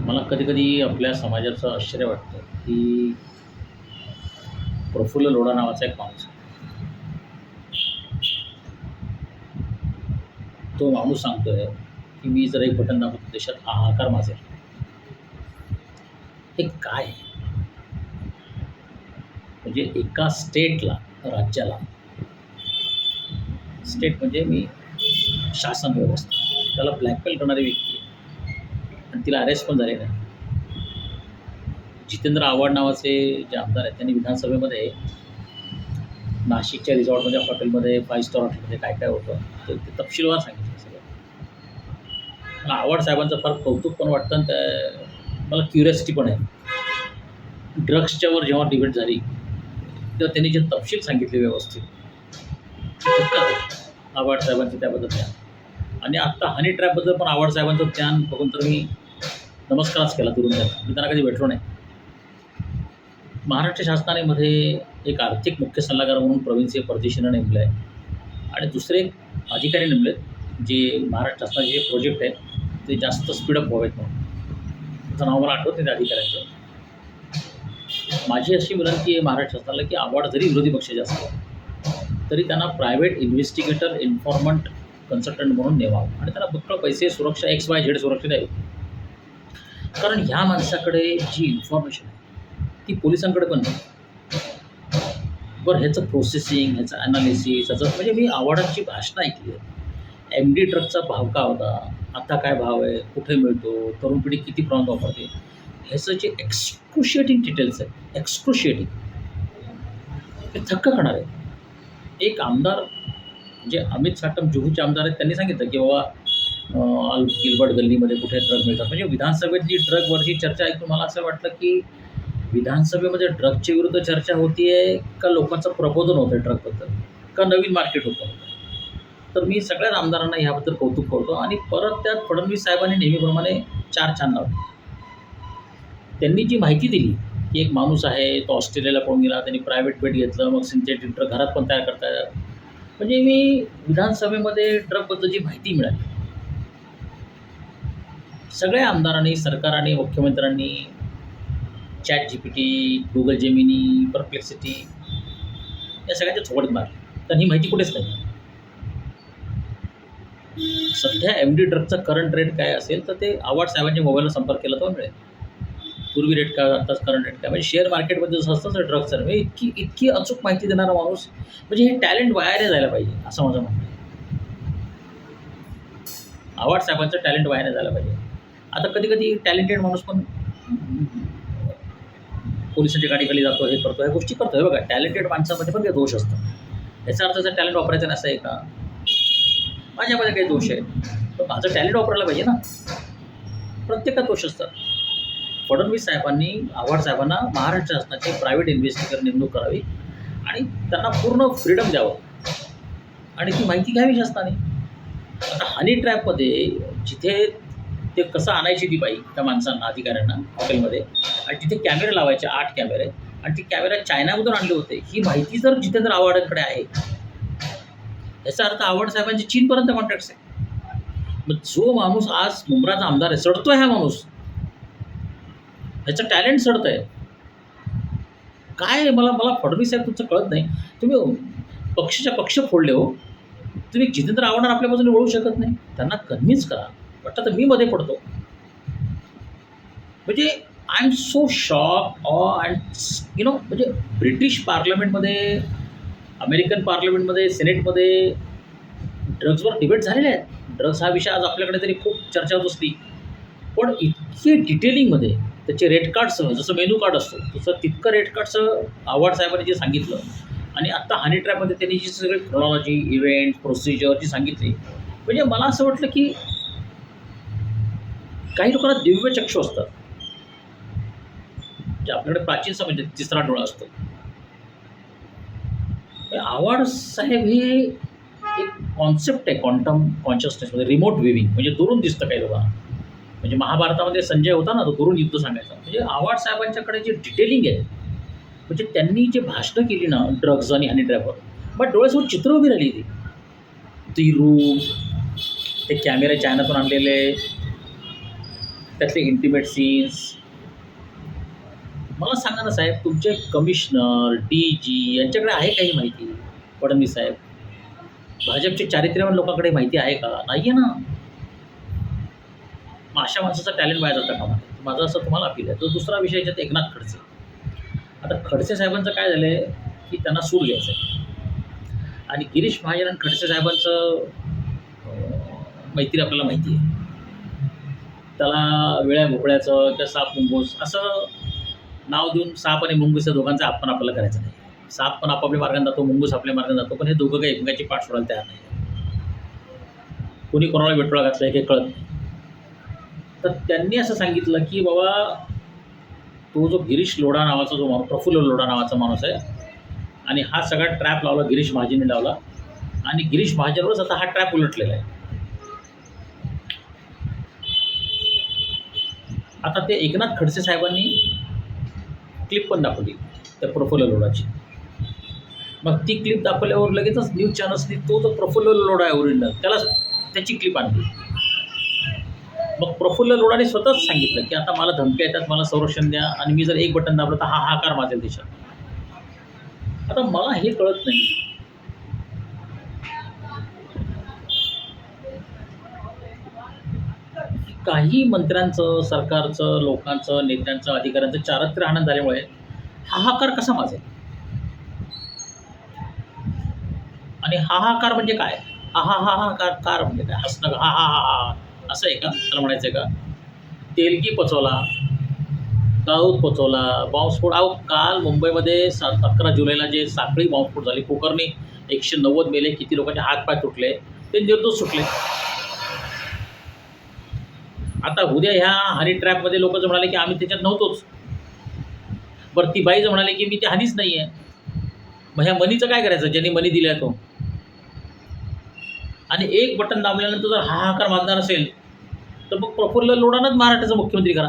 मला कधीकधी आपल्या समाजाचं आश्चर्य वाटतं की प्रफुल्ल लोढा नावाचा एक माणूस तो माणूस सांगतोय की मी जर एक बटन दाखवतो देशात हाहाकार माझे हे काय आहे? म्हणजे एका स्टेटला राज्याला स्टेट म्हणजे मी शासन व्यवस्था त्याला ब्लॅकमेल करणारी व्यक्ती आणि तिला अरेस्ट पण झालेलं आहे. जितेंद्र आव्हाड नावाचे जे आमदार आहेत त्यांनी विधानसभेमध्ये नाशिकच्या रिझॉर्टमध्ये हॉटेलमध्ये फाईव्ह स्टार हॉटेलमध्ये काय काय होतं तर ते तपशीलवार सांगितलं सगळं. मला आव्हाड साहेबांचं फार कौतुक पण वाटतं आणि त्या मला क्युरियासिटी पण आहे. ड्रग्सच्यावर जेव्हा डिबेट झाली तेव्हा त्यांनी जे तपशील सांगितले व्यवस्थित आव्हाड साहेबांचं त्याबद्दल ज्ञान. आणि आत्ता हनी ट्रॅपबद्दल पण आव्हाड साहेबांचं ज्ञान बघून तर मी नमस्कारच केला दुरून त्यांना मी त्यांना कधी भेटलो नाही महाराष्ट्र शासनाने मध्ये एक आर्थिक मुख्य सल्लागार म्हणून प्रवीणसिंह परदेशीनं नेमलं आहे आणि दुसरे अधिकारी नेमले जे महाराष्ट्र शासनाचे जे प्रोजेक्ट आहेत ते जास्त स्पीडअप व्हावेत म्हणून. त्याचं नाव मला आठवत नाही त्या अधिकाऱ्यांचं. माझी अशी विनंती आहे महाराष्ट्र शासनाला की आवड जरी विरोधी पक्षाचे असले तरी त्यांना प्रायव्हेट इन्व्हेस्टिगेटर इन्फॉर्मंट कन्सल्टंट म्हणून नेवावं. आणि त्यांना फक्त पैसे सुरक्षा एक्स वाय झेड सुरक्षित आहे. कारण ह्या माणसाकडे जी इन्फॉर्मेशन आहे ती पोलिसांकडे पण नाही. बरं ह्याचं प्रोसेसिंग ह्याचं ॲनालिसिस ह्याचं म्हणजे मी आव्हाडांची भाषणं ऐकली आहे. एम डी ट्रकचा भाव का होता? आता काय भाव आहे? कुठे मिळतो? तरुण पिढी किती प्रमाणात वापरते? ह्याचं जे एक्सक्रुशिएटिंग डिटेल्स आहेत एक्सक्रुशिएटिंग हे थक्क करणार आहे एक आमदार जे अमित साटम जुहूचे आमदार आहेत त्यांनी सांगितलं की बाबा अल गिलबर्ट गल्लीमध्ये कुठे ड्रग मिळतात. म्हणजे विधानसभेतली ड्रगवरची चर्चा ऐकून मला असं वाटलं की विधानसभेमध्ये ड्रगच्या विरुद्ध चर्चा होती आहे का लोकांचं प्रबोधन होतं आहे ड्रगबद्दल का नवीन मार्केट होतं तर मी सगळ्याच आमदारांना ह्याबद्दल कौतुक करतो आणि परत त्यात फडणवीस साहेबांनी नेहमीप्रमाणे चार छान लावले त्यांनी जी माहिती दिली की एक माणूस आहे तो ऑस्ट्रेलियाला पळून गेला त्यांनी प्रायव्हेट बेट घेतलं मग सिंथेटिक ड्रग घरात पण तयार करता येतात. म्हणजे मी विधानसभेमध्ये ड्रगबद्दल जी माहिती मिळाली सगळ्या आमदारांनी सरकारांनी मुख्यमंत्र्यांनी chat G P T Google Gemini Perplexity या सगळ्यांच्या थोडीत मारली. तर ही माहिती कुठेच नाही. सध्या एम डी ड्रगचा करंट रेट काय असेल तर ते आव्हाड साहेबांच्या मोबाईलला संपर्क केला तो मिळेल. पूर्वी रेट काय आत्ताच करंट रेट काय? म्हणजे शेअर मार्केटमध्ये जसं असतं तर ड्रग्सचं म्हणजे इतकी इतकी अचूक माहिती देणारा माणूस म्हणजे हे टॅलेंट वायाने जायला पाहिजे असं माझं म्हणणं आहे. आव्हाड साहेबांचं टॅलेंट वायाने जायला पाहिजे. आता कधी कधी टॅलेंटेड माणूस पण पोलिसांच्या गाडीखाली जातो हे करतो ह्या गोष्टी करतो. हे बघा टॅलेंटेड माणसामध्ये पण काही दोष असतात. याचा अर्थ जर टॅलेंट वापरायचं नसं आहे का? माझ्यामध्ये काही दोष आहे तर माझं टॅलेंट वापरायला पाहिजे ना. प्रत्येकात दोष असतात. फडणवीस साहेबांनी आव्हाड साहेबांना महाराष्ट्र शासनाची प्रायव्हेट इन्व्हेस्टिगर नेमणूक करावी आणि त्यांना पूर्ण फ्रीडम द्यावं. आणि ती माहिती घ्यावी शासनाने. आता हनी ट्रॅपमध्ये जिथे ते कसं आणायची ती बाई त्या माणसांना अधिकाऱ्यांना हॉटेलमध्ये? आणि तिथे कॅमेरे लावायचे आठ कॅमेरे. आणि ती कॅमेरा चायनामधून आणले होते. ही माहिती जर जितेंद्र आव्हाडांकडे आहे याचा अर्थ आव्हाड साहेबांची चीनपर्यंत कॉन्टॅक्ट्स आहे. मग जो माणूस आज मुंब्राचा आमदार आहे सडतोय हा माणूस. ह्याचं टॅलेंट सडत आहे काय आहे? मला मला फडणवीस साहेब तुमचं कळत नाही. तुम्ही पक्षाच्या पक्ष फोडले हो. तुम्ही जितेंद्र आव्हाडांना आपल्या बाजूने वळू शकत नाही. त्यांना कन्व्हिन्स करा. वाटतं तर मी मध्ये पडतो. म्हणजे I am so shock and you know म्हणजे ब्रिटिश पार्लमेंटमध्ये अमेरिकन पार्लमेंटमध्ये सिनेटमध्ये ड्रग्सवर डिबेट झालेले आहेत. ड्रग्स हा विषय आज आपल्याकडे तरी खूप चर्चा होत असली. पण इतकी डिटेलिंगमध्ये त्याचे रेट कार्डसह जसं मेनू कार्ड असतो तसं तितकं रेट कार्डसह आव्हाड साहेबांनी जे सांगितलं आणि आत्ता हनी ट्रॅपमध्ये त्यांनी जी सगळी क्रोनॉलॉजी इव्हेंट प्रोसिजर जी सांगितली म्हणजे मला असं वाटलं की काही लोकांना दिव्य चक्षु असतात. जे आपल्याकडे प्राचीन समज तिसरा डोळा असतो. हे आव्हाड साहेब हे एक कॉन्सेप्ट आहे क्वांटम कॉन्शियसनेसमध्ये रिमोट विविंग म्हणजे दुरून दिसतं काही लोकांना. म्हणजे महाभारतामध्ये संजय होता ना तो दुरून युद्ध सांगायचा. म्हणजे आव्हाड साहेबांच्याकडे जे डिटेलिंग आहे म्हणजे त्यांनी जे भाषणं केली ना ड्रग्ज आणि हनी ड्रायव्हर बट डोळ्यासमोर चित्र उभी राहिली ती ती रूम ते कॅमेरे चायनातून आणलेले त्यातले इंटिमेट सीन्स मला सांगा ना साहेब तुमचे कमिशनर डी जी यांच्याकडे आहे काही माहिती? फडणवीस साहेब. भाजपचे चारित्र्यवान लोकांकडे माहिती आहे का? नाही आहे ना. मग अशा माणसाचा टॅलेंट वाया जातं का मला? माझं असं तुम्हाला अपील आहे. तो दुसरा विषय याच्यात एकनाथ खडसे. आता खडसे साहेबांचं काय झालं आहे की त्यांना सूड घ्यायचं आहे आणि गिरीश महाजन आणि खडसे साहेबांचं मैत्री आपल्याला माहिती आहे. त्याला वेळ्या भोपळ्याचं त्या साप मुंगूस असं नाव देऊन साप आणि मुंगूस या दोघांचा आपण आपल्याला करायचं नाही. साप पण आपापल्या मार्गाने जातो मुंगूस आपल्या मार्गाने जातो पण हे दोघं काही एकमेकाची पाठ सोडायला तयार नाही. कोणी कोणाला वेटोळा घातला हे कळत नाही. तर त्यांनी असं सांगितलं की बाबा तो जो गिरीश लोढा नावाचा जो माणूस प्रफुल्ल लोढा नावाचा माणूस आहे आणि हा सगळा ट्रॅप लावला गिरीश महाजनने लावला आणि गिरीश महाजनवरच आता हा ट्रॅप उलटलेला आहे. आता ते एकनाथ खडसे साहेबांनी क्लिप पण दाखवली त्या प्रफुल्ल लोढाची मग ती क्लिप दाखवल्यावर लगेचच न्यूज चॅनल्सनी तो जो प्रफुल्ल लोढा आहे ओरिजिनल त्याला त्याची क्लिप आणली. मग प्रफुल्ल लोढाने स्वतःच सांगितलं की आता मला धमक्या येतात मला संरक्षण द्या आणि मी जर एक बटन दाबलं तर हा हाकार माझ्या देशात. आता मला हे कळत नाही. काही मंत्र्यांचं सरकारचं लोकांचं नेत्यांचं अधिकाऱ्यांचं चारित्र्य आनंद झाल्यामुळे हाहाकार कसा माजेल? आणि हाहाकार म्हणजे काय? हा हा हा हा कार कार म्हणजे काय? हसणं हा हा हा हा असं आहे का? त्याला म्हणायचं आहे का? तेलगी पचवला दाऊद पचवला बॉम्बस्फोट अहो काल मुंबईमध्ये सात अकरा जुलैला जे साखळी बॉम्बस्फोट झाली कुकरने एकशे नव्वद मेले किती लोकांचे हात पाय तुटले ते निर्दोष सुटले. आता उद्या ह्या हनी ट्रॅपमध्ये लोक जर म्हणाले की आम्ही त्याच्यात नव्हतोच. बरं ती बाई जर म्हणाले की मी ते हानीच नाही आहे मग ह्या मनीचं काय करायचं? ज्यांनी मनी दिला तो. आणि एक बटन दाबल्यानंतर जर हाहाकार मारणार असेल तर मग प्रफुल्ल लोढानंच महाराष्ट्राचा मुख्यमंत्री करा.